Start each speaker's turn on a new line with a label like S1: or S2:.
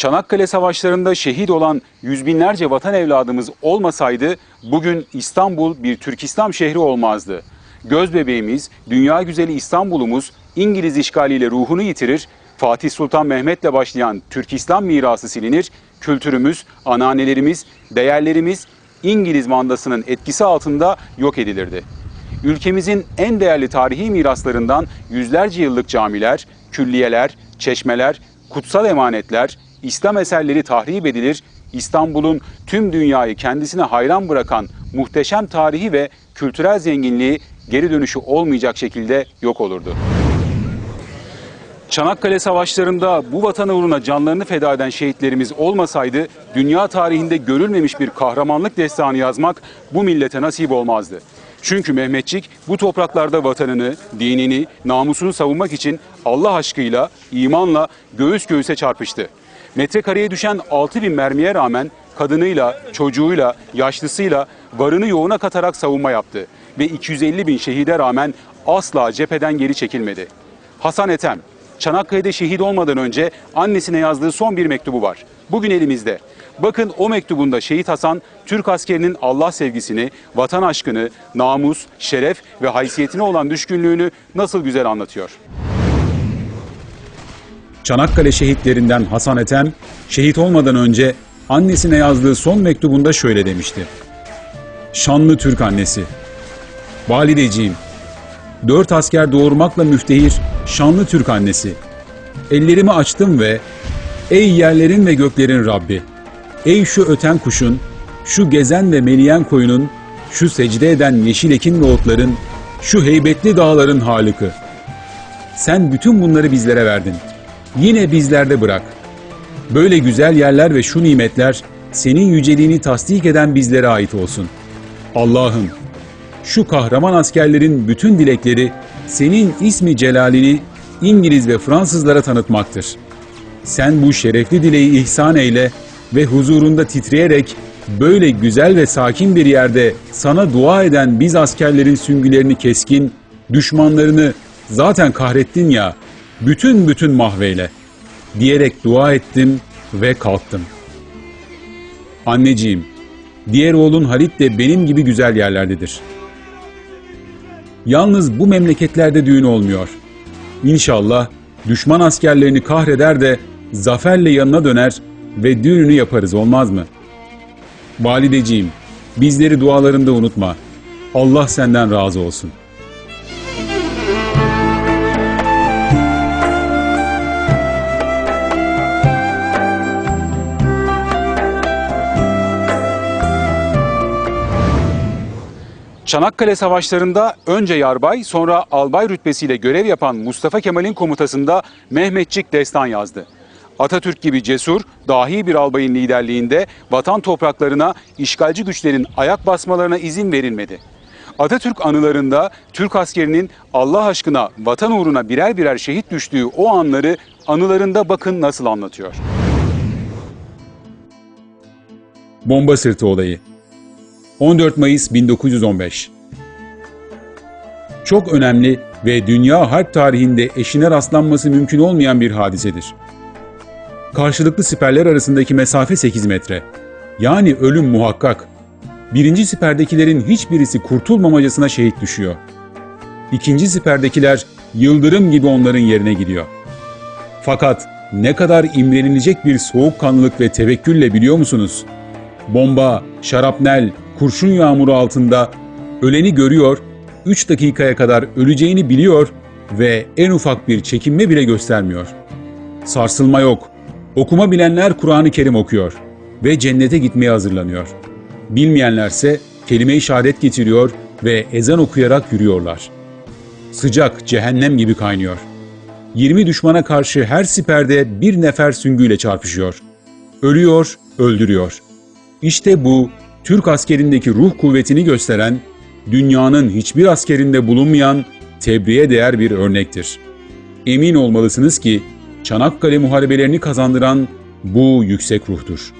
S1: Çanakkale Savaşları'nda şehit olan yüz binlerce vatan evladımız olmasaydı bugün İstanbul bir Türk İslam şehri olmazdı. Göz bebeğimiz, dünya güzeli İstanbul'umuz İngiliz işgaliyle ruhunu yitirir, Fatih Sultan Mehmet'le başlayan Türk İslam mirası silinir, kültürümüz, ananelerimiz, değerlerimiz İngiliz mandasının etkisi altında yok edilirdi. Ülkemizin en değerli tarihi miraslarından yüzlerce yıllık camiler, külliyeler, çeşmeler, kutsal emanetler, İslam eserleri tahrip edilir, İstanbul'un tüm dünyayı kendisine hayran bırakan muhteşem tarihi ve kültürel zenginliği geri dönüşü olmayacak şekilde yok olurdu. Çanakkale Savaşları'nda bu vatan uğruna canlarını feda eden şehitlerimiz olmasaydı dünya tarihinde görülmemiş bir kahramanlık destanı yazmak bu millete nasip olmazdı. Çünkü Mehmetçik bu topraklarda vatanını, dinini, namusunu savunmak için Allah aşkıyla, imanla göğüs göğüse çarpıştı. Metrekareye düşen 6 bin mermiye rağmen kadınıyla, çocuğuyla, yaşlısıyla varını yoğuna katarak savunma yaptı. Ve 250 bin şehide rağmen asla cepheden geri çekilmedi. Hasan Ethem, Çanakkale'de şehit olmadan önce annesine yazdığı son bir mektubu var. Bugün elimizde. Bakın o mektubunda şehit Hasan, Türk askerinin Allah sevgisini, vatan aşkını, namus, şeref ve haysiyetine olan düşkünlüğünü nasıl güzel anlatıyor. Çanakkale şehitlerinden Hasan Ethem, şehit olmadan önce annesine yazdığı son mektubunda şöyle demişti. Şanlı Türk annesi, valideciğim, dört asker doğurmakla müftehir şanlı Türk annesi. Ellerimi açtım ve ey yerlerin ve göklerin Rabbi, ey şu öten kuşun, şu gezen ve meleyen koyunun, şu secde eden yeşil ekin ve otların, şu heybetli dağların halıkı. Sen bütün bunları bizlere verdin. Yine bizlerde bırak. Böyle güzel yerler ve şu nimetler senin yüceliğini tasdik eden bizlere ait olsun. Allah'ım şu kahraman askerlerin bütün dilekleri senin ismi celalini İngiliz ve Fransızlara tanıtmaktır. Sen bu şerefli dileği ihsan eyle ve huzurunda titreyerek böyle güzel ve sakin bir yerde sana dua eden biz askerlerin süngülerini keskin, düşmanlarını zaten kahrettin ya, bütün bütün mahveyle diyerek dua ettim ve kalktım. Anneciğim, diğer oğlun Halit de benim gibi güzel yerlerdedir.'' Yalnız bu memleketlerde düğün olmuyor. İnşallah düşman askerlerini kahreder de zaferle yanına döner ve düğünü yaparız olmaz mı? Valideciğim, bizleri dualarında unutma. Allah senden razı olsun. Çanakkale Savaşları'nda önce yarbay sonra albay rütbesiyle görev yapan Mustafa Kemal'in komutasında Mehmetçik destan yazdı. Atatürk gibi cesur, dahi bir albayın liderliğinde vatan topraklarına işgalci güçlerin ayak basmalarına izin verilmedi. Atatürk anılarında Türk askerinin Allah aşkına vatan uğruna birer birer şehit düştüğü o anları anılarında bakın nasıl anlatıyor. Bomba sırtı olayı 14 Mayıs 1915 Çok önemli ve dünya harp tarihinde eşine rastlanması mümkün olmayan bir hadisedir. Karşılıklı siperler arasındaki mesafe 8 metre. Yani ölüm muhakkak. Birinci siperdekilerin hiçbirisi kurtulmamacasına şehit düşüyor. İkinci siperdekiler yıldırım gibi onların yerine gidiyor. Fakat ne kadar imrenilecek bir soğukkanlılık ve tevekkülle biliyor musunuz? Bomba, şarapnel, kurşun yağmuru altında öleni görüyor, 3 dakikaya kadar öleceğini biliyor ve en ufak bir çekinme bile göstermiyor. Sarsılma yok. Okuma bilenler Kur'an-ı Kerim okuyor ve cennete gitmeye hazırlanıyor. Bilmeyenlerse kelime-i şehadet getiriyor ve ezan okuyarak yürüyorlar. Sıcak cehennem gibi kaynıyor. 20 düşmana karşı her siperde bir nefer süngüyle çarpışıyor. Ölüyor, öldürüyor. İşte bu Türk askerindeki ruh kuvvetini gösteren, dünyanın hiçbir askerinde bulunmayan tebriğe değer bir örnektir. Emin olmalısınız ki Çanakkale muharebelerini kazandıran bu yüksek ruhtur.